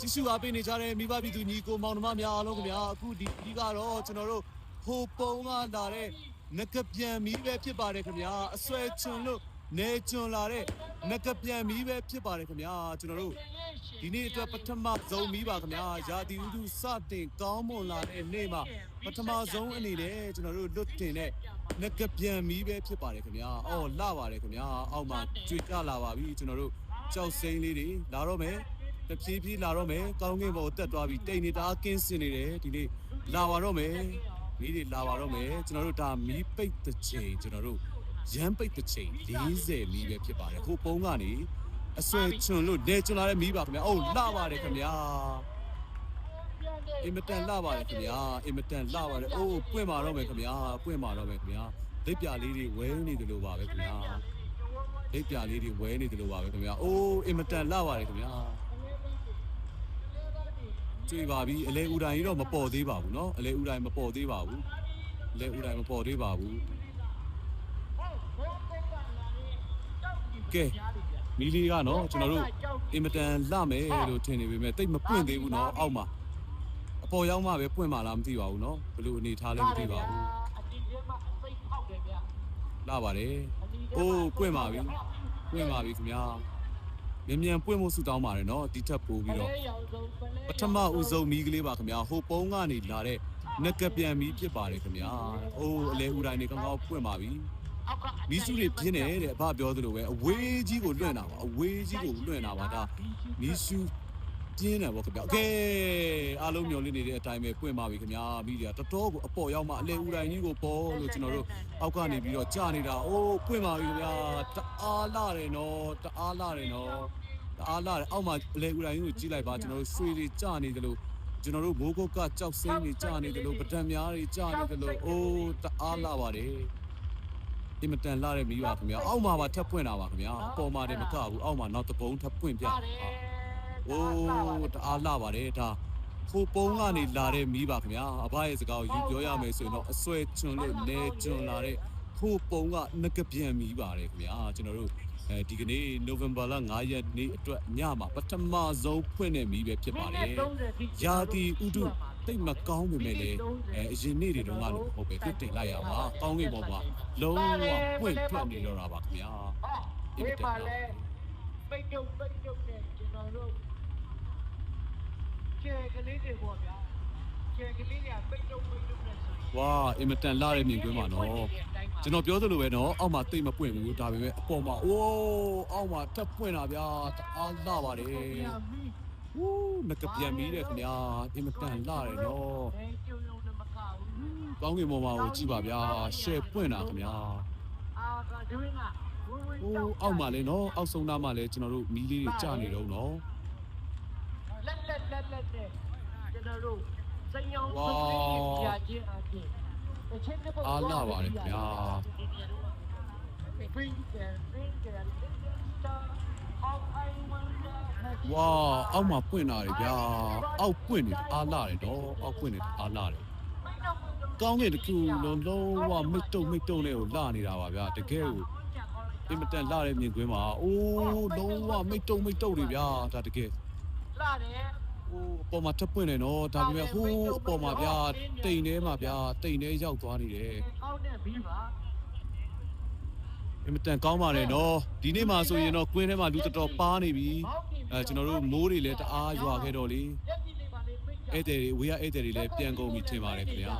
ကြည့်ရှုအားပေးနေကြတဲ့မိဘပြည်သူညီကိုမောင်နှမများအားလုံးခင်ဗျာအခုဒီဒီကတော့ကျွန်တော်တို့ဟိုပုံကလာတဲ့ငကပြန်မီးပဲဖြစ်ပါတယ်ခင်ဗျာအဆွဲချွန်လို့နေချွန်လာတဲ့ငကပြန်မီးပဲဖြစ်ပါတယ်ခင်ဗျာကျွန်တော်တို့ဒီနေ့အတွက်ပထမဆုံးမီးပါခင်ဗျာရာသီဥတုစတင်ကောင်းမွန်လာတဲ့နေ့မှာပထမဆုံးအနေနဲ့ကျွန်တော်တို့လွတ်တင်တဲ့ငကပြန်မီးပဲဖြစ်ပါတယ်ခင်ဗျာအော်လာပါတယ်ခင်ဗျာအောက်မှာကြွေကြလာပါပြီကျွန်တော်တို့ကြောက်စိမ့်လေးတွေလာတော့မယ် တဖြည်းဖြည်းလာတော့မယ်ကောင်းကင်ဘုံတက်သွားပြီးတိတ်နေတာကင်းစင်နေတယ်ဒီနေ့လာပါတော့မယ်မီးတွေလာပါတော့မယ်ကျွန်တော်တို့ဒါမီးပိတ်တစ်ချိန်ကျွန်တော်တို့ရမ်းပိတ်တစ်ချိန်40မီးပဲဖြစ်ပါတယ်ဟိုပုံးကနေအဆွဲချွန်လို့နေချွန်လာတဲ့မီးပါခင်ဗျာအိုးလာပါတယ်ခင်ဗျာအင်မတန်လာပါတယ်ခင်ဗျာအင်မတန်လာပါတယ်အိုးပွင့်ပါတော့မယ်ခင်ဗျာပွင့်ပါတော့မယ်ခင်ဗျာလက်ပြလေးတွေဝဲနေတယ်လို့ပါပဲခင်ဗျာလက်ပြလေးတွေဝဲနေတယ်လို့ပါပဲခင်ဗျာအိုးအင်မတန်လာပါတယ်ခင်ဗျာ ကြွေပါပြီအလဲဦးတိုင်းတော့မပေါ်သေးပါဘူးเนาะအလဲဦးတိုင်းမပေါ်သေးပါဘူးအလဲဦးတိုင်းမပေါ်သေးပါဘူးကဲမီလီကเนาะကျွန်တော်တို့အင်မတန်လှမယ်လို့ထင်နေပေမဲ့တိတ်မပွင့်သေးဘူးเนาะအောက်မှာအပေါ်ရောက်မှပဲပွင့်မှလားမသိပါဘူးเนาะဘယ်လိုအနေထားလဲမသိပါဘူး အတီးထဲမှာအစိတ်ဖောက်တယ်ဗျာ လှပါတယ်အိုးပွင့်ပါပြီပွင့်ပါပြီခင်ဗျာ မြန်မြန်ပွင့်ဖို့ဆုတောင်းပါတယ်နော်ဒီထက်ပိုပြီးတော့ပထမဦးဆုံးမီးကလေးပါခင်ဗျာဟိုပုံးကနေလာတဲ့နကပြန်မီးဖြစ်ပါတယ်ခင်ဗျာအိုးအလဲဦးတိုင်းနေကောင်းကောင်းပွင့်ပါပြီမီးစုတွေပြင်းနေတဲ့အဖပြောသလိုပဲအဝေးကြီးကိုလွှင့်တာပါအဝေးကြီးကိုလွှင့်တာပါဒါမီးစု ပြင်းတယ်ဗောခင်ဗျာโอเคအားလုံးမျှော်လင့်နေတဲ့အတိုင်းပဲပွင့်ပါပြီခင်ဗျာမီးတွေကတော်တော်ကိုအပေါ်ရောက်မှအလဲဦးတိုင်းကြီးကိုပေါ်လို့ကျွန်တော်တို့အောက်ကနေပြီးတော့ကြာနေတာအိုးပွင့်ပါပြီခင်ဗျာတအားလာတယ်နော်တအားလာတယ်နော် တအားလာတယ်အောက်မှာအလဲဦးတိုင်းကိုကြီးလိုက်ပါကျွန်တော်တို့ရွှေတွေကြာနေတယ်လို့ကျွန်တော်တို့မိုးကုတ်ကကြောက်စိမ့်တွေကြာနေတယ်လို့ပဒံများတွေကြာနေတယ်လို့အိုးတအားလာပါတယ်အင်မတန်လာတဲ့မိပါခင်ဗျာအောက်မှာပါထပ်ပွင့်တာပါခင်ဗျာအပေါ်မှာတည်းမကဘူးအောက်မှာနောက်တစ်ပုံထပ်ပွင့်ပြ ပါ တာ တယ် အိုးတအားလာပါတယ်ဒါဖိုးပုံးကနေလာတဲ့မိပါခင်ဗျာအဘရဲ့စကားကိုယူပြောရမယ်ဆိုရင်တော့အဆွဲချွန်လို့နေချွန်လာတဲ့ဖိုးပုံးကငကပြန်မိပါတယ်ခင်ဗျာကျွန်တော်တို့အဲဒီကနေ့နိုဝင်ဘာလ9ရက်နေ့အတွက်ညမှာပထမဆုံးဖွင့်တဲ့မိပဲဖြစ်ပါတယ်ရာသီဥတုတိတ်မကောင်းပေမဲ့လည်းအဲအရင်နေ့တွေတုန်းကလို့မဟုတ်ပဲသူတင်လိုက်ရပါကောင်းကင်ပေါ်မှာလုံးဝပွင့်ထွက်နေတော့တာပါခင်ဗျာဒီပါလဲပိတ်တုပ်ပိတ်တုပ်နဲ့ကျွန်တော်တို့ ကျဲကလေးတွေပေါ့ဗျာကျဲကလေးတွေကပိတ်တုပ်ပိတ်တုပ်နဲ့ဆိုရင်ဝါအင်မတန်လာတဲ့မြင်ကွင်းပါနော်ကျွန်တော်ပြောသလိုပဲနော်အောက်မှာတိတ်မပွင့်ဘူးဒါပေမဲ့အပေါ်မှာအိုးအောက်မှာတက်ပွင့်တာဗျာတအားလာပါတယ်ဝူးငကပြန်ပြီးတယ်ခင်ဗျာအင်မတန်လာတယ်နော်အဲကျုံယုံနဲ့မကဘူးကောင်းကင်ပေါ်မှာကိုကြည့်ပါဗျာရှယ်ပွင့်တာခင်ဗျာအာကဒွင်းကဝင်းဝင်းအိုးအောက်မှာလည်းနော်အောက်ဆုံးသားမှာလည်းကျွန်တော်တို့မီးလေးတွေကျနေတော့နော်လက်လက်လက်လက်တဲ့ကျွန် တော်တို့စိန်အောင်ဆုံးလေးကြာချင်းအပြင်တစ်ချက်တစ်ပုတ်အားလာပါတယ်ခင်ဗျာ Bring them, bring them, star of I wonder. ဝါအောက်မှာပွင့်တာတွေဗျာအောက်ပွင့်နေအားလာတယ်တော့အောက်ပွင့်နေအားလာတယ်ကောင်းကင်တစ်ခုလုံးလုံးဝမိတ်တုံမိတ်တုံလေးကိုလာနေတာပါဗျာတကယ်ကိုအင်မတန်လာတဲ့မြင်ကွင်းမှာအိုးလုံးဝမိတ်တုံမိတ်တုံတွေဗျာဒါတကယ်လာတယ်ဟို အပေါ်မှာထပ်ပွင့်နေနော်ဒါပေမဲ့ဟိုးအပေါ်မှာဗျာတိမ်ထဲမှာဗျာတိမ်ထဲရောက်သွားနေတယ်ကောင်းတဲ့ဘီးပါအင်မတန်ကောင်းပါတယ်နော်ဒီနေ့မှာဆိုရင်တော့ကွင်းထဲမှာလူတော်တော်ပါနေပြီအဲကျွန်တော်တို့မိုးတွေလည်းတအားရွာခဲ့တော့လေရက်ကြီးလေးပါလေပိတ်ဧည့်သည်တွေဝေးရဧည့်သည်တွေလည်းပြန်ကုန်ပြီထင်ပါတယ်ခင်ဗျာ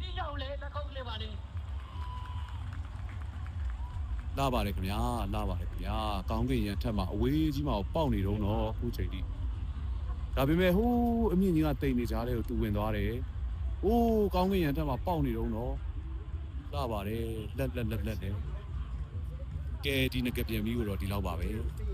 ဒီရောက်လေတစ်ခေါက်လေးပါလေလာပါတယ်ခင်ဗျာလာပါတယ်ခင်ဗျာကောင်းကင်ရန်ထက်မှာအဝေးကြီးမှာပေါက်နေတော့နော်အခုချိန်ထိ ဒါပေမဲ့ဟိုးအမြင့်ကြီးကတိမ်နေကြတယ်ကိုသူဝင်သွားတယ်။အိုးကောင်းကင်ရန်ထက်မှာပေါက်နေတော့နော်လာပါတယ်လက်လက်လက်လက်တယ်ကဲဒီငကပြန်ပြီးတော့ဒီလောက်ပါပဲ။